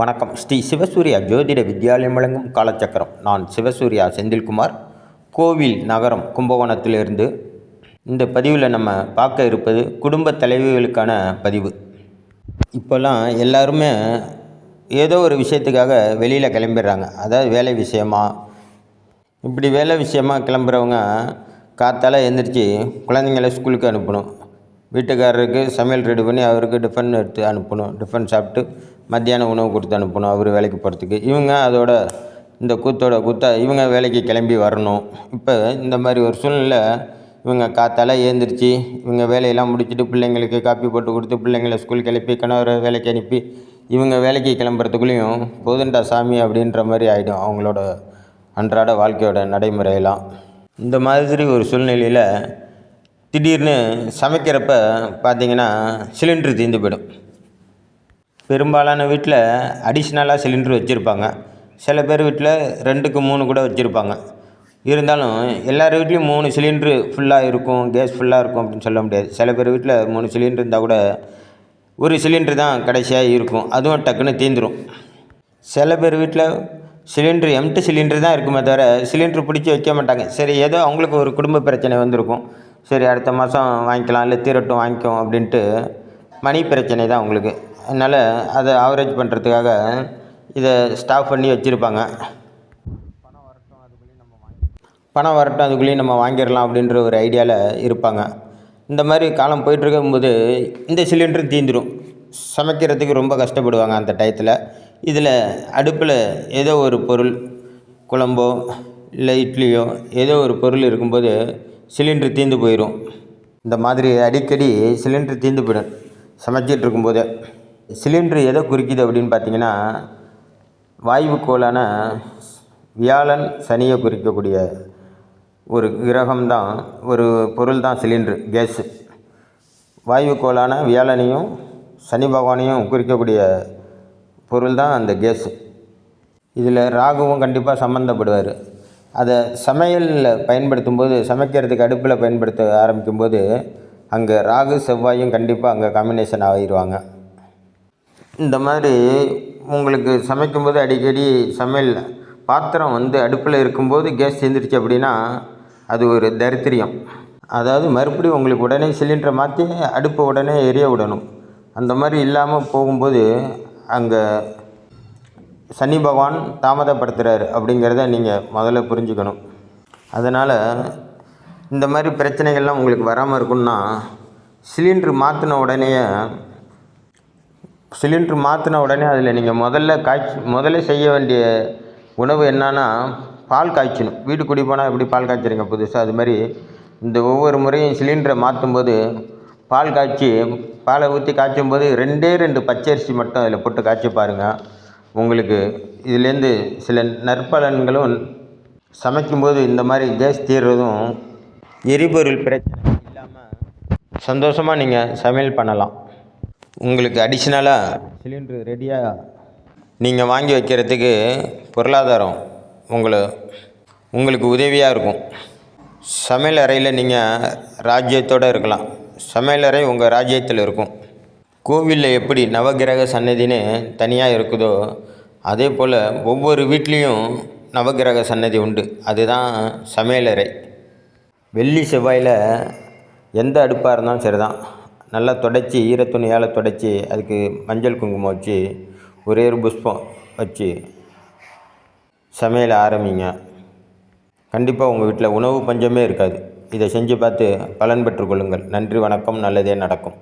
வணக்கம். ஸ்ரீ சிவசூர்யா ஜோதிட வித்யாலயம் வழங்கும் காலச்சக்கரம். நான் சிவசூர்யா செந்தில்குமார். கோவில் நகரம் கும்பகோணத்திலிருந்து இந்த பதிவில் நம்ம பார்க்க இருப்பது குடும்ப தலைவிகளுக்கான பதிவு. இப்போல்லாம் எல்லாருமே ஏதோ ஒரு விஷயத்துக்காக வெளியில் கிளம்பிடுறாங்க. அதாவது வேலை விஷயமா இப்படி வேலை விஷயமா கிளம்புறவங்க காத்தால் எழுந்திரிச்சு குழந்தைங்கள ஸ்கூலுக்கு அனுப்பணும். வீட்டுக்காரருக்கு சமையல் ரெடி பண்ணி அவருக்கு டிஃபன் எடுத்து அனுப்பணும். டிஃபன் சாப்பிட்டு மத்தியான உணவு கொடுத்து அனுப்பணும். அவர் வேலைக்கு போகிறதுக்கு இவங்க அதோட இந்த கூத்தோட கூத்தா இவங்க வேலைக்கு கிளம்பி வரணும். இப்போ இந்த மாதிரி ஒரு சூழ்நிலை இவங்க காத்தால் ஏந்திரிச்சு இவங்க வேலையெல்லாம் முடிச்சுட்டு பிள்ளைங்களுக்கு காப்பி போட்டு கொடுத்து பிள்ளைங்கள ஸ்கூல் கிளப்பி கணவரை வேலைக்கு அனுப்பி இவங்க வேலைக்கு கிளம்புறதுக்குள்ளேயும் போதுண்டா சாமி அப்படின்ற மாதிரி ஆகிடும் அவங்களோட அன்றாட வாழ்க்கையோட நடைமுறையெல்லாம். இந்த மாதிரி ஒரு சூழ்நிலையில் திடீர்னு சமைக்கிறப்ப பார்த்தீங்கன்னா சிலிண்ட்ரு தீர்ந்து போயிடும். பெரும்பாலான வீட்டில் அடிஷ்னலாக சிலிண்ட்ரு வச்சுருப்பாங்க. சில பேர் வீட்டில் ரெண்டுக்கு மூணு கூட வச்சுருப்பாங்க. இருந்தாலும் எல்லார் வீட்லேயும் மூணு சிலிண்ட்ரு ஃபுல்லாக இருக்கும் கேஸ் ஃபுல்லாக இருக்கும் அப்படின்னு சொல்ல முடியாது. சில பேர் வீட்டில் மூணு சிலிண்ட்ரு இருந்தால் கூட ஒரு சிலிண்ட்ரு தான் கடைசியாக இருக்கும். அதுவும் டக்குன்னு தீந்துடும் சில பேர் வீட்டில் சிலிண்ட்ரு எம்டி சிலிண்ட்ரு தான் இருக்குமே தவிர சிலிண்ட்ரு பிடிச்சி வைக்க மாட்டாங்க. சரி ஏதோ அவங்களுக்கு ஒரு குடும்ப பிரச்சனை வந்திருக்கும். சரி அடுத்த மாதம் வாங்கிக்கலாம் இல்லை தீரட்டும் வாங்கிக்கோம் அப்படின்ட்டு மணி பிரச்சனை தான் உங்களுக்கு. அதனால் அதை ஆவரேஜ் பண்ணுறதுக்காக இதை ஸ்டாப் பண்ணி வச்சுருப்பாங்க. பணம் வரட்டும் அதுக்குள்ளேயும் நம்ம வாங்கிடலாம் அப்படின்ற ஒரு ஐடியாவில் இருப்பாங்க. இந்த மாதிரி காலம் போயிட்டுருக்கும்போது இந்த சிலிண்டரும் தீந்துடும் சமைக்கிறதுக்கு ரொம்ப கஷ்டப்படுவாங்க அந்த டயத்தில் இதில் அடுப்பில் ஏதோ ஒரு பொருள் குழம்போ இல்லை இட்லியோ ஏதோ ஒரு பொருள் இருக்கும்போது சிலிண்ட்ரு தீர்ந்து போயிடும் இந்த மாதிரி அடிக்கடி சிலிண்ட்ரு தீர்ந்து போயிடும். சமைச்சிட்டு இருக்கும்போதே. சிலிண்ட்ரு எதை குறிக்குது அப்படின்னு பார்த்தீங்கன்னா வாயுக்கோளான வியாழன் சனியை குறிக்கக்கூடிய ஒரு கிரகம் தான் ஒரு பொருள் தான் சிலிண்ட்ரு கேஸு. வாயுக்கோளான வியாழனையும் சனி பகவானையும் குறிக்கக்கூடிய பொருள் தான் அந்த கேஸு. இதில் ராகுவும் கண்டிப்பாக சம்மந்தப்படுவார் அதை சமையலில் பயன்படுத்தும் போது சமைக்கிறதுக்கு அடுப்பில் பயன்படுத்த ஆரம்பிக்கும்போது அங்கே ராகு செவ்வாயும் கண்டிப்பாக அங்கே காம்பினேஷன் ஆகிடுவாங்க இந்த மாதிரி உங்களுக்கு சமைக்கும்போது அடிக்கடி சமையல் பாத்திரம் வந்து அடுப்பில் இருக்கும்போது கேஸ் சேர்ந்துருச்சு அப்படின்னா அது ஒரு தரித்திரியம். அதாவது மறுபடியும் உங்களுக்கு உடனே சிலிண்டரை மாற்றி அடுப்பை உடனே எரிய விடணும். அந்த மாதிரி இல்லாமல் போகும்போது அங்கே சனி பகவான் தாமதப்படுத்துகிறாரு அப்படிங்கிறத நீங்கள் முதல்ல புரிஞ்சுக்கணும். அதனால் இந்த மாதிரி பிரச்சனைகள்லாம் உங்களுக்கு வராமல் இருக்குன்னா சிலிண்ட்ரு மாற்றின உடனே சிலிண்ட்ரு மாற்றின உடனே அதில் நீங்கள் முதல்ல காய்ச்சி முதல்ல செய்ய வேண்டிய உணவு என்னன்னா பால் காய்ச்சணும். வீடு குடி போனால் எப்படி பால் காய்ச்சுறீங்க புதுசாக அது மாதிரி இந்த ஒவ்வொரு முறையும் சிலிண்டரை மாற்றும்போது பால் காய்ச்சி பாலை ஊற்றி காய்ச்சும் போது ரெண்டே ரெண்டு பச்சரிசி மட்டும் அதில் போட்டு காய்ச்சி பாருங்கள் உங்களுக்கு இதுலேருந்து சில நற்பலன்களும் சமைக்கும்போது இந்த மாதிரி கேஸ் தீர்றதும் எரிபொருள் பிரச்சனை இல்லாமல் சந்தோஷமாக நீங்கள் சமையல் பண்ணலாம். உங்களுக்கு அடிஷ்னலாக சிலிண்ட்ரு ரெடியாக நீங்கள் வாங்கி வைக்கிறதுக்கு பொருளாதாரம் உங்களை உங்களுக்கு உதவியாக இருக்கும். சமையல் அறையில் நீங்கள் ராஜ்யத்தோடு இருக்கலாம். சமையல் அறை உங்கள் ராஜ்யத்தில் இருக்கும். கோவிலில் எப்படி நவகிரக சன்னதின்னு தனியாக இருக்குதோ அதே போல் ஒவ்வொரு வீட்லேயும் நவகிரக சன்னதி உண்டு. அதுதான் சமையலறை வெள்ளி செவ்வாயில் எந்த அடுப்பாக இருந்தாலும் சரி தான் நல்லா தொடச்சி ஈரத்துணியால் தொடச்சி அதுக்கு மஞ்சள் குங்குமம் வச்சு ஒரே ஒரு புஷ்பம் வச்சு சமையல் ஆரம்பிங்க. கண்டிப்பாக உங்கள் வீட்டில் உணவு பஞ்சமே இருக்காது. இதை செஞ்சு பார்த்து பலன் பெற்றுக்கொள்ளுங்கள் நன்றி வணக்கம் நல்லதே நடக்கும்.